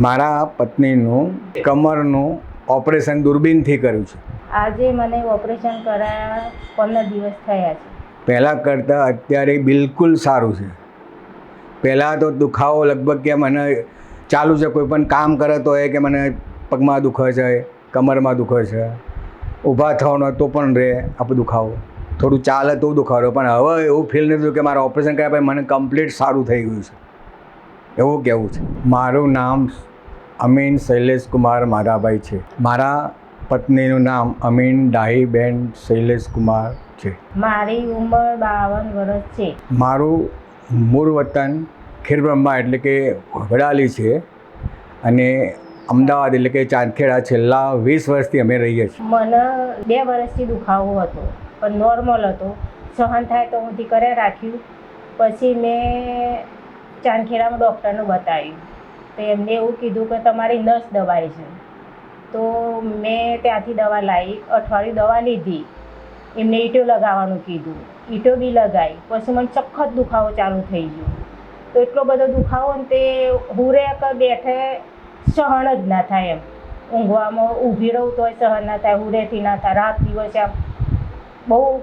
મારા પત્નીનું કમરનું ઓપરેશન દૂરબીનથી કર્યું છે. આજે મને ઓપરેશન કરાયા પંદર દિવસ થયા છે. પહેલાં કરતાં અત્યારે બિલકુલ સારું છે. પહેલાં તો દુખાવો લગભગ કે મને ચાલુ છે કોઈ પણ કામ કરે તો એ કે મને પગમાં દુખે છે કમરમાં દુખે છે ઊભા થવાનો તો પણ રહે આપણું દુખાવો. થોડું ચાલે તો દુખાવો પણ હવે એવું ફીલ નથી થયું કે મારા ઓપરેશન કર્યા પછી મને કમ્પ્લીટ સારું થઈ ગયું છે. એવું કહેવું છે. મારું નામ અમીન શૈલેષ કુમાર માધાભાઈ છે. મારા પત્નીનું નામ અમીન ડાહીબેન શૈલેષ કુમાર છે. મારી ઉંમર બાવન વર્ષ છે. મારું મૂળ વતન ખીરબ્રહ્મા એટલે કે વડાલી છે અને અમદાવાદ એટલે કે ચાંદખેડા છેલ્લા વીસ વર્ષથી અમે રહીએ છીએ. મને બે વર્ષથી દુખાવો હતો. પણ નોર્મલ હતો. સહન થાય તો હું કરે રાખ્યું. પછી મેં ચાંદખેડામાં ડૉક્ટરનું બતાવ્યું. તો એમને એવું કીધું કે તમારી નસ દબાઈ છે. તો મેં ત્યાંથી દવા લાવી, અઠવાડિયું દવા લીધી. એમને ઈંટો લગાવવાનું કીધું. ઈંટો બી લગાવી પછી મને સખત દુખાવો ચાલુ થઈ ગયો. તો એટલો બધો દુખાવો ને તે હુરે કર બેઠે સહન જ ના થાય એમ. ઊંઘવામાં ઊભી રહું તોય સહન ના થાય, હુરેથી ના થાય. રાત દિવસ આમ બહુ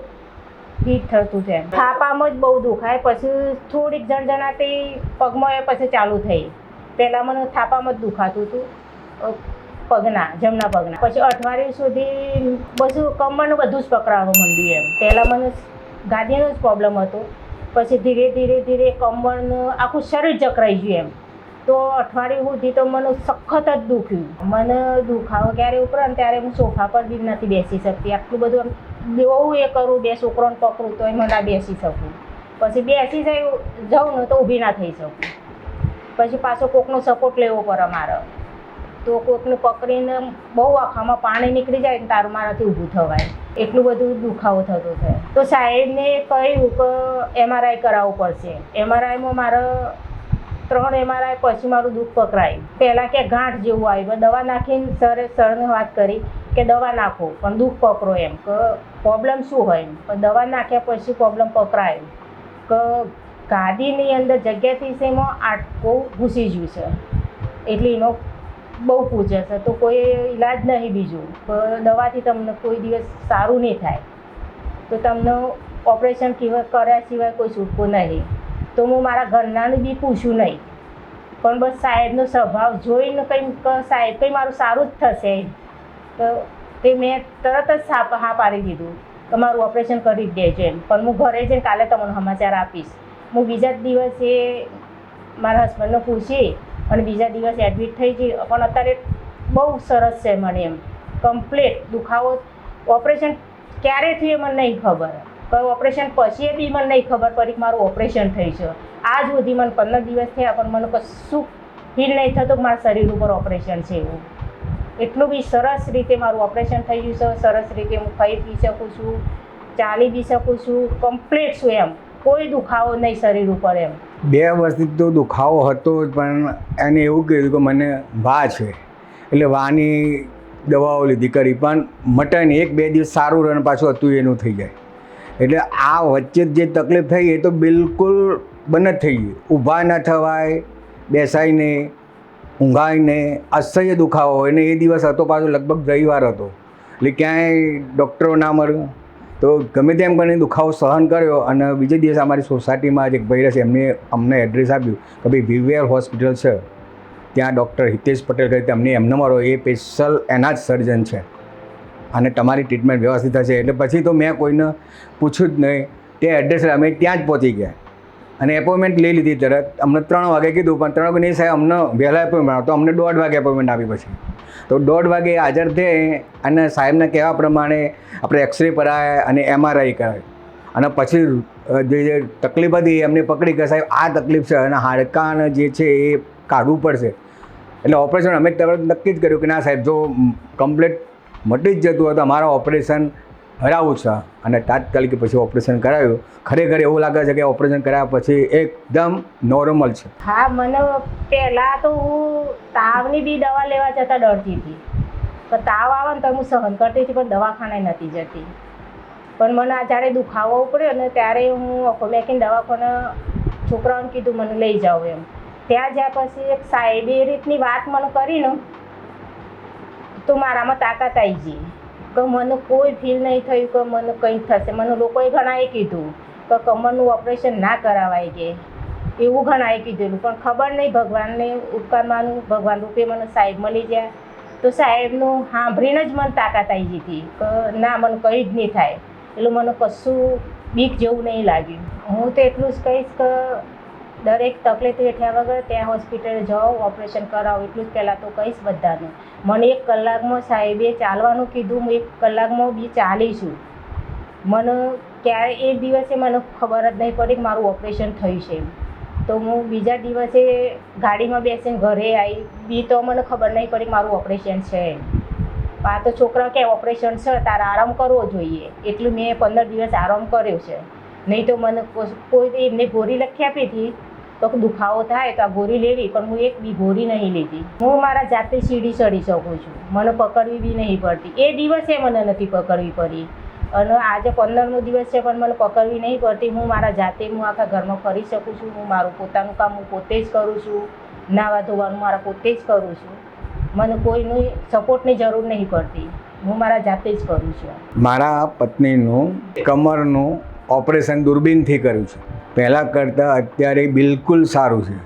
ફીટ થતું છે થાપામાં જ બહુ દુખાય. પછી થોડીક જણજણાતી પગમાં એ પછી ચાલુ થઈ. પહેલાં મને થાપામાં જ દુખાતું હતું. પગના જમણા પગના. પછી અઠવાડિયું સુધી બધું કમરનું બધું જ પકડાવવા માંડ્યું એમ. પહેલાં મને ગાદીનો જ પ્રોબ્લેમ હતો. પછી ધીરે ધીરે ધીરે કમરનું આખું શરીર જકરાઈ ગયું એમ. તો અઠવાડિયું સુધી તો મને સખત જ દુખ્યું. મને દુખાવો ક્યારે ઉપરાંત ત્યારે હું સોફા પર બી નથી બેસી શકતી. આટલું બધું બહુ એ કરું, બે છોકરોને પકડું, તોય મને બેસી શકું. પછી બેસી જાય જાઉં ને તો ઊભી ના થઈ શકું. પછી પાછો કોકનો સપોર્ટ લેવો પડે મારે. તો કોકને પકડીને બહુ આખામાં પાણી નીકળી જાય ને તારું મારાથી ઊભું થવાય. એટલું બધું દુખાવો થતો છે. તો સાહેબને કહ્યું કે એમઆરઆઈ કરાવવું પડશે. એમઆરઆઈમાં મારે ત્રણ એમઆરઆઈ પછી મારું દુઃખ પકડાયું. પહેલાં કે ગાંઠ જેવું આવ્યું. દવા નાખીને સરે સરને વાત કરી કે દવા નાખો, પણ દુઃખ પકડો એમ. કે પ્રોબ્લેમ શું હોય એમ? દવા નાખ્યા પછી પ્રોબ્લેમ પકડાયું. કે ગાદીની અંદર જગ્યાથી સેમો આટકો ઘૂસી ગયું છે. એટલે એનો બહુ પૂછે છે. તો કોઈ ઈલાજ નહીં બીજું. દવાથી તમને કોઈ દિવસ સારું નહીં થાય. તો તમને ઓપરેશન કર્યા સિવાય કોઈ છૂટકો નહીં. તો હું મારા ઘરનાને બી પૂછું નહીં. પણ બસ સાહેબનો સ્વભાવ જોઈને કંઈ સાહેબ, કંઈ મારું સારું જ થશે. તો તે મેં તરત જ હા પાડી દીધું તમારું મારું ઓપરેશન કરી જ દેજો એમ. પણ હું ઘરે જઈને કાલે તમને સમાચાર આપીશ. હું બીજા જ દિવસે મારા હસબન્ડને પૂછી અને બીજા દિવસે એડમિટ થઈ ગઈ. પણ અત્યારે બહુ સરસ છે મને એમ. કમ્પ્લીટ દુખાવો ઓપરેશન ક્યારે થયું એ મને નહીં ખબર. કયું ઓપરેશન પછી બી મને નહીં ખબર પડી મારું ઓપરેશન થઈ છે. આજ સુધી મને પંદર દિવસ થયા, પણ મને કશું ફીલ નહીં થતું મારા શરીર ઉપર ઓપરેશન છે એવું. એટલું બી સરસ રીતે મારું ઓપરેશન થઈ ગયું છે. સરસ રીતે હું ખાઈ પી શકું છું ચાલી બી શકું છું. કમ્પ્લીટ છું એમ. કોઈ દુખાવો નહીં શરીર ઉપર એમ. બે વર્ષથી તો દુખાવો હતો પણ એને એવું કીધું કે મને વા છે. એટલે વાની દવાઓ લીધી કરી, પણ મટન એક બે દિવસ સારું રહે પાછું હતું એનું થઈ જાય. એટલે આ વચ્ચે જે તકલીફ થઈ એ તો બિલકુલ બંધ થઈ ગઈ ઊભા ન થવાય બેસાઈને નહીં અસહ્ય દુખાવો હોય. ને એ દિવસ હતો પાછો લગભગ રવિવાર હતો. એટલે ક્યાંય ડૉક્ટરો ના મળ્યું. તો ગમે તેમ કરીને દુખાવો સહન કર્યો અને બીજે દિવસે અમારી સોસાયટીમાં જ એક ભાઈ રહે છે એમને અમને એડ્રેસ આપ્યું કે ભાઈ વિવેર હોસ્પિટલ છે. ત્યાં ડૉક્ટર હિતેશ પટેલ કહે તમને એમને મારો એ સ્પેશિયલ એના જ સર્જન છે અને તમારી ટ્રીટમેન્ટ વ્યવસ્થિત થશે એટલે પછી તો મેં કોઈને પૂછ્યું જ નહીં. તે એડ્રેસ અમે ત્યાં જ પહોંચી ગયા. અને એપોઇન્ટમેન્ટ લઈ લીધી તરત અમને ત્રણ વાગે કીધું, પણ ત્રણ વાગે નહીં સાહેબ, અમને વહેલા એપોઇન્ટમેન્ટ તો અમને દોઢ વાગે એપોઇન્ટમેન્ટ આપી પછી. તો દોઢ વાગે હાજર થઈ અને સાહેબના કહેવા પ્રમાણે આપણે એક્સરે કરાય અને એમઆરઆઈ કરાય. અને પછી જે જે તકલીફ હતી એમને પકડી કે સાહેબ, આ તકલીફ છે અને હાડકાં જે છે એ કાઢવું પડશે. એટલે ઓપરેશન અમે તરત નક્કી જ કર્યું કે ના સાહેબ, જો કમ્પ્લીટ મટી જ જતું હોય તો અમારા ઓપરેશન હરાવવું છે અને તાત્કાલિક પછી ઓપરેશન કરાવ્યું ખરેખર એવું લાગે છે કે ઓપરેશન કરાવ્યા પછી એકદમ નોર્મલ છે. હા, મને પહેલાં તો હું તાવની બી દવા લેવા જતાં ડરતી હતી. તો તાવ આવે ને તો હું સહન કરતી હતી, પણ દવાખાને નથી જતી. પણ મને આ જ્યારે દુખાવો ઉપડ્યો ને ત્યારે હું મેકીને દવાખાને છોકરાઓને કીધું, મને લઈ જાઓ એમ. ત્યાં જ્યાં પછી એક સાહેબે રીતની વાત મને કરીને તો મારામાં તાકાત આવી ગઈ. કે મને કોઈ ફીલ નહીં થયું કે મને કંઈ થશે. મને લોકોએ ઘણાએ કીધું કે કમરનું ઓપરેશન ના કરાવાય કે. એવું ઘણાએ કીધેલું. પણ ખબર નહીં, ભગવાનને ઉપકાર માનું ભગવાન રૂપે મને સાહેબ મળી ગયા. તો સાહેબનું સાંભળીને જ મને તાકાત આવી ગઈ હતી કે ના, મને કંઈ જ નહીં થાય. એટલે મને કશું બીક જેવું નહીં લાગ્યું. હું તો એટલું જ કહીશ કે દરેક તકલીફ વેઠ્યા વગર ત્યાં હોસ્પિટલે જાઓ, ઓપરેશન કરાવો, એટલું જ પહેલાં તો કહીશ બધાને. મને એક કલાકમાં સાહેબે ચાલવાનું કીધું, હું એક કલાકમાં બી ચાલીશું મને ક્યારે એ દિવસે મને ખબર જ નહીં પડી કે મારું ઓપરેશન થયું છે. તો હું બીજા દિવસે ગાડીમાં બેસીને ઘરે આવી. બી તો મને ખબર નહીં પડી મારું ઓપરેશન છે. આ તો છોકરા કે ઓપરેશન છે, તારે આરામ કરવો જોઈએ. એટલું મેં પંદર દિવસ આરામ કર્યો છે. નહીં તો મને કોઈ એમને ગોરી લખી આપી હતી, તો દુખાવો થાય તો આ ગોરી લેવી, પણ હું એક બી ગોરી નહીં લેતી હું મારા જાતે સીડી ચડી શકું છું. મને પકડવી બી નહીં પડતી. એ દિવસે મને નથી પકડવી પડી. અને આજે પંદરમો દિવસ છે, પણ મને પકડવી નહીં પડતી. હું મારા જાતે હું આખા ઘરમાં ફરી શકું છું. હું મારું પોતાનું કામ હું પોતે જ કરું છું. નાવા ધોવાનું મારા પોતે જ કરું છું. મને કોઈની સપોર્ટની જરૂર નહીં પડતી. હું મારા જાતે જ કરું છું. મારા પત્નીનું, કમરનું ઓપરેશન દૂરબીનથી કર્યું છે. પહેલાં કરતાં અત્યારે બિલકુલ સારું છે.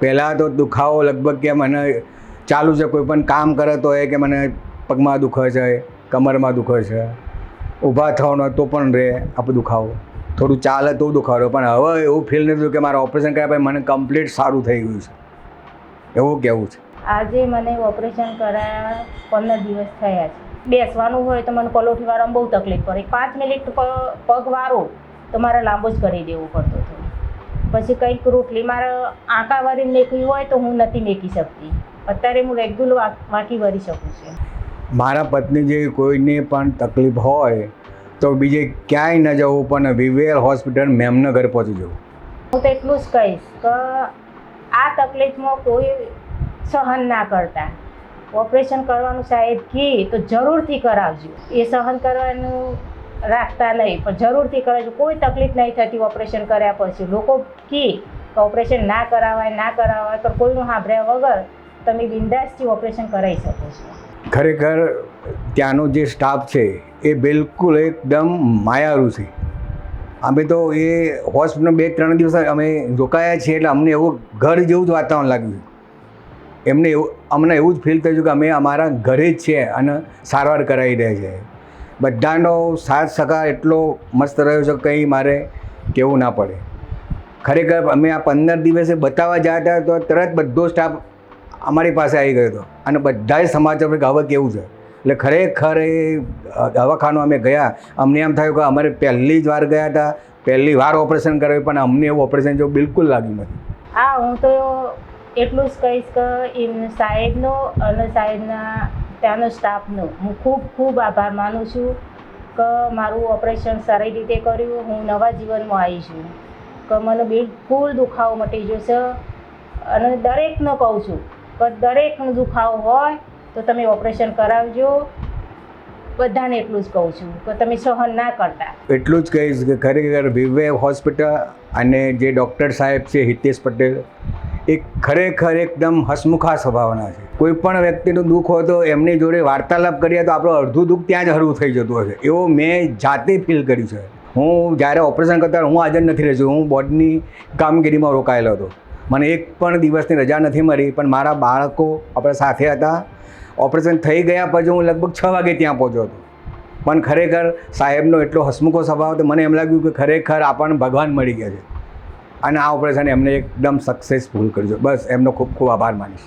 પહેલાં તો દુખાવો લગભગ કે મને ચાલુ છે, કોઈ પણ કામ કરે તો એ કે મને પગમાં દુખે છે, કમરમાં દુખે છે, ઊભા થવાનો તો પણ રહે આપણું દુખાવો. થોડું ચાલે તો દુખાવો, પણ હવે એવું ફીલ નથી થયું કે મારા ઓપરેશન કર્યા પછી મને કમ્પ્લીટ સારું થઈ ગયું છે. એવું કહેવું છે? આજે મને ઓપરેશન કરાયા પંદર દિવસ થયા છે. બેસવાનું હોય તો મને પલોઠી વાળામાં બહુ તકલીફ પડે. પાંચ મિનિટ પગ વારો તો મારે લાંબો જ કરી દેવું પડતો હતો. પછી કંઈક રોટલી મારે આંકા વારી મેકવી હોય તો હું નથી મેકી શકતી. અત્યારે હું રેગ્યુલર વાંકી વળી શકું છું. મારા પત્ની જેવી કોઈને પણ તકલીફ હોય તો બીજે ક્યાંય ન જવું પણ વિવેર હોસ્પિટલ મેમનગર પહોંચી જવું. હું તો એટલું જ કહીશ કે આ તકલીફમાં કોઈ સહન ના કરતા. ઓપરેશન કરવાનું સાહેબ કે, તો જરૂરથી કરાવજો. એ સહન કરવાનું રાખતા નહીં, પણ જરૂરથી કરાવજો. કોઈ તકલીફ નહીં થતી ઓપરેશન કર્યા પછી. લોકો કે ઓપરેશન ના કરાવાય ના કરાવાય, પણ કોઈનું સાંભળ્યા વગર તમે બિંદાસથી ઓપરેશન કરાવી શકો છો. ખરેખર ત્યાંનો જે સ્ટાફ છે, એ બિલકુલ એકદમ માયારું છે. અમે તો એ હોસ્પિટલ બે ત્રણ દિવસ અમે રોકાયા છીએ, એટલે અમને એવું ઘર જેવું જ વાતાવરણ લાગ્યું. એમને એવું અમને એવું જ ફીલ થયું કે અમે અમારા ઘરે જ છીએ અને સારવાર કરાવી રહ્યા છે. બધાનો સાથ સગા એટલો મસ્ત રહ્યો છે કંઈ મારે કહેવું ના પડે. ખરેખર અમે આ પંદર દિવસે બતાવવા જતા તો તરત બધો સ્ટાફ અમારી પાસે આવી ગયો હતો. અને બધા જ સમાચાર કે હવે કેવું છે? એટલે ખરેખર એ દવાખાનું અમે ગયા. અમને એમ થયું કે અમારે પહેલી જ વાર ગયા હતા. પહેલી વાર ઓપરેશન કરાવ્યું, પણ અમને એવું ઓપરેશન જો બિલકુલ લાગ્યું નથી. હા, હું તો એટલું જ કહીશ કે એમ સાહેબનો અને સાહેબના ત્યાંનો સ્ટાફનો હું ખૂબ ખૂબ આભાર માનું છું કે મારું ઓપરેશન સારી રીતે કર્યું, હું નવા જીવનમાં આવી છું. કે મને બિલકુલ દુખાવો મટી જશે અને દરેકને કહું છું કે દરેકનો દુખાવો હોય તો તમે ઓપરેશન કરાવજો. બધાને એટલું જ કહું છું કે તમે સહન ના કરતા. એટલું જ કહીશ કે ખરેખર વિવે હોસ્પિટલ અને જે ડૉક્ટર સાહેબ છે હિતેશ પટેલ એ ખરેખર એકદમ હસમુખા સ્વભાવના છે. કોઈ પણ વ્યક્તિનું દુઃખ હોય તો એમની જોડે વાર્તાલાપ કરીએ તો આપણું અડધું દુઃખ ત્યાં જ હળવું થઈ જતું હશે. એવો મેં જાતે ફીલ કર્યું છે. હું જ્યારે ઓપરેશન કરતા હું હાજર નથી રહ્યો હું બોર્ડની કામગીરીમાં રોકાયેલો હતો. મને એક પણ દિવસની રજા નથી મળી, પણ મારા બાળકો આપણા સાથે હતા. ઓપરેશન થઈ ગયા પછી હું લગભગ છ વાગે ત્યાં પહોંચ્યો હતો. પણ ખરેખર સાહેબનો એટલો હસમુખો સ્વભાવ હતો. મને એમ લાગ્યું કે ખરેખર આપણને ભગવાન મળી ગયા છે. અને આ ઓપરેશન એમને એકદમ સક્સેસફુલ કર્યું છે. બસ એમનો ખૂબ ખૂબ આભાર માનીશ.